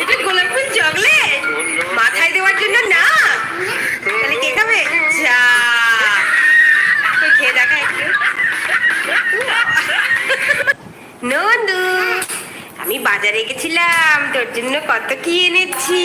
এটা চকলেট? মাথায় দেওয়ার জন্য না? তাহলে কে খাবে? খেয়ে দেখা একটু। নন্দু, আমি বাজারে গেছিলাম, তোর জন্য কত কি এনেছি।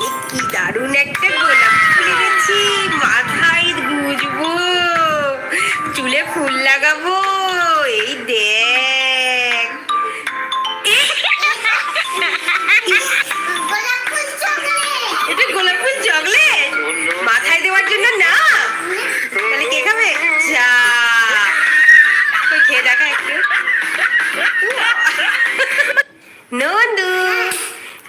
কি দারুণ একটা গোলাপ ফুল এনেছি মাথায় গুজবো চুলে ফুল লাগাবো এই দেখ। এটা গোলাপ ফুল চকলেট? মাথায় দেওয়ার জন্য না? তাহলে কে খাবে? যা। খেয়ে দেখা একটু। নন্দু।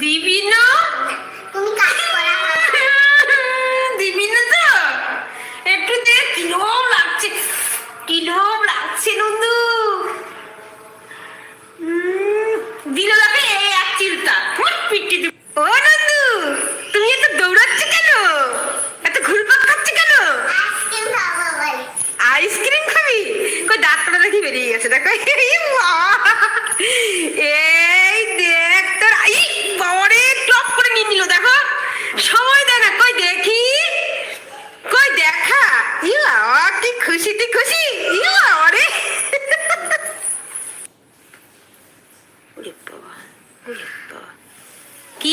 দিবি না দিবি না তো একটু দে কিরম লাগছে কিরম লাগছে নন্দু উম, দিল লাগে এই এক চিলটা ফুট পিটি দিব। ও নন্দু তুমি এত দৌড়াচ্ছ কেন এত ঘুরপাক খাচ্ছ কেন আইসক্রিম খাবি কই দাঁতটা দেখি বেরিয়ে গেছে দেখো এই বাবা! এই দেখ তোর আই বাবারে টপ করে নিয়ে নিল দেখো সময় দে না কই দেখি কই দেখা ই বাবা কি খুশি তুই খুশি ই বাবারে ওরে বাবা ওরে বাবা কি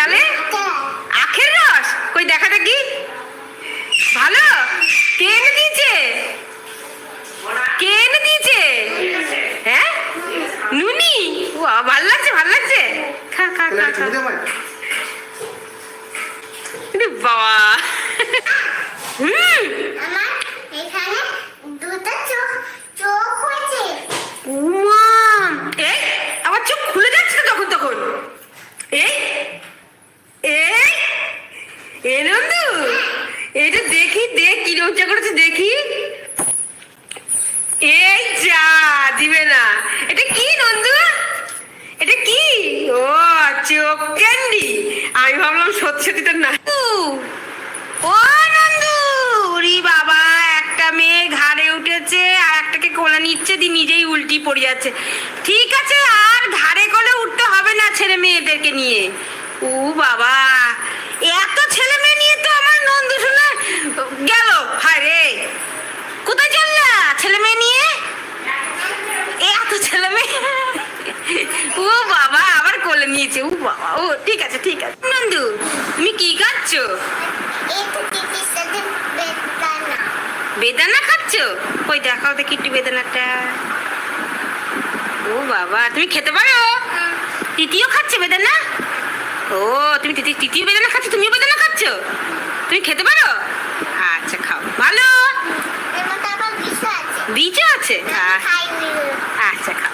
তাহলে আখের রস? কই দেখা দেখি ভালো কে এনে দিয়েছে কে এনে দিয়েছে হ্যাঁ নুনি ও ভালো লাগছে ভালো লাগছে খা খা তাহলে খা একটু খা খেতে পারি? আরে বাবা হুম উমা এই আবার চোখ খুলে যাচ্ছে তো তখন তখন এই এই এ নন্দু এটা দেখি দেখ কি রোজা করেছে দেখি এই যা দিবে না এটা কি নন্দু এটা কি ও চোখ ক্যান্ডি আমি ভাবলাম সত্যি সত্যি তো না ও নন্দু! রি বাবা, একটা মেয়ে ঘাড়ে উঠেছে আর একটাকে কোলে নিচ্ছে দি নিজেই উল্টি পড়ে যাচ্ছে। ঠিক আছে, আর ঘাড়ে কোলে উঠতে হবে না ছেলে মেয়েদেরকে নিয়ে। ও বাবা, এত ছেলে মেয়ে নিয়ে তো আমার নন্দু শোনা গেল। হায় রে, কোথায় চললা? ছেলে মেয়ে নিয়ে আছে ও বাবা ও ঠিক আছে ঠিক আছে। নন্দু তুমি কি খাচ্ছ? বেদানা খাচ্ছ? ওই দেখাও দেখি একটু বেদানাটা। ও বাবা তুমি খেতে পারো? তৃতীয় খাচ্ছে বেদানা? ও তুমি তৃতীয় বেদানা খাচ্ছ তুমিও বেদানা খাচ্ছ? তুমি খেতে পারো? আচ্ছা খাও। ভালো? বীজও আছে। আচ্ছা খাও।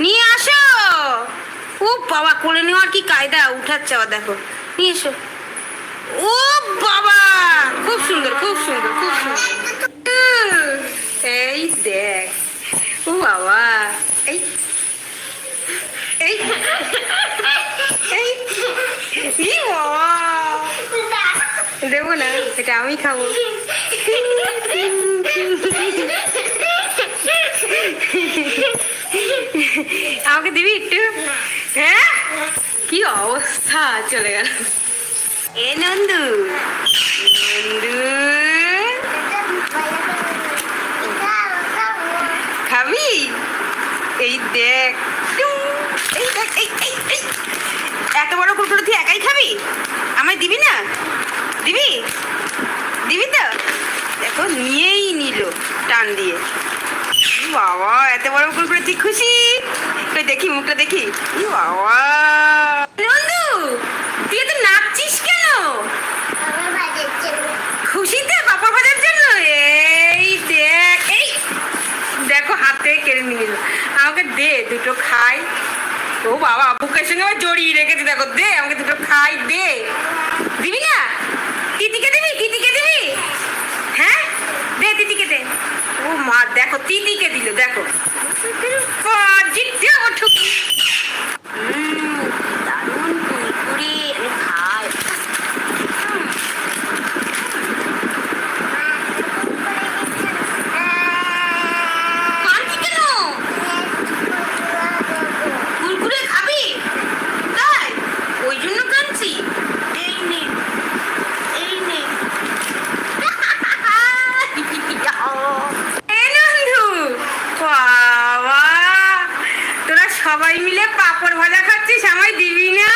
নিয়ে আসো। ও বাবা, কোলে নেওয়ার কি কায়দা? উঠাচ্ছে আবার দেখো। নিয়ে এসো। ও বাবা, খুব সুন্দর খুব সুন্দর খুব সুন্দর। এই দেখ। ও বাবা, এই এই বাবা। দেবো না, এটা আমি খাব। আমাকে দিবি একটু? হ্যাঁ? কি অবস্থা? চলে গেল। এ নন্দু। নন্দু। খাবি? এই দেখ। এই এত বড় কুকুর তুই একাই খাবি? আমায় দিবি না? দিবি? দিবি তো? দেখো, নিয়েই নিল টান দিয়ে। বাবা, এত বড় কুকুর তুই খুশি? দেখি, মুখটা দেখি। বাবা। নন্দু, তুই এত নাচছিস কেন? খুশিতে পাপড় ভাজার জন্য? এই দেখ, এই। দেখো, হাতে কেড়ে নিয়ে আমাকে দে, দুটো খাই। ও বাবা, বুকের সঙ্গে আবার জড়িয়ে রেখেছে, দেখো, দে, আমাকে দুটো খাই, দে দিবি না তিতিকে দিবি তিতিকে দিবি হ্যাঁ দে তিতিকে দে ও মা দেখো তিতিকে দিল দেখো বাহ, জিততে ওঠো উম, দারুণ কুড়কুড়ে আমি খাই কাঁদছি কেন কুরকুরে খাবি তাই ওই জন্য কাঁদছি এই নে এই নে এ নন্দু বাবা তোরা সবাই মিলে পাপড় ভাজা খাচ্ছিস আমায়? দিবি না?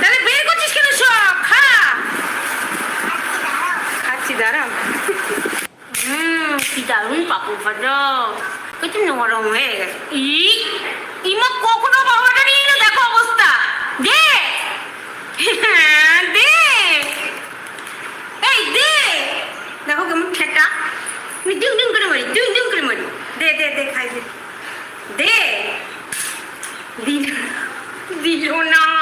তাহলে কেন সব? খাচ্ছি কি দারুণ পাপড় নরম হয়ে গেছে। ই কখনো বাবাটা নিয়ে এলো দেখো অবস্থা দে হ্যাঁ, দে এই দে দেখো কেমন ঠেটা ডিং ডিম করে মারি ডিং ডিং করে মারি। দে দে দে, খাই দে। দিল দিল না।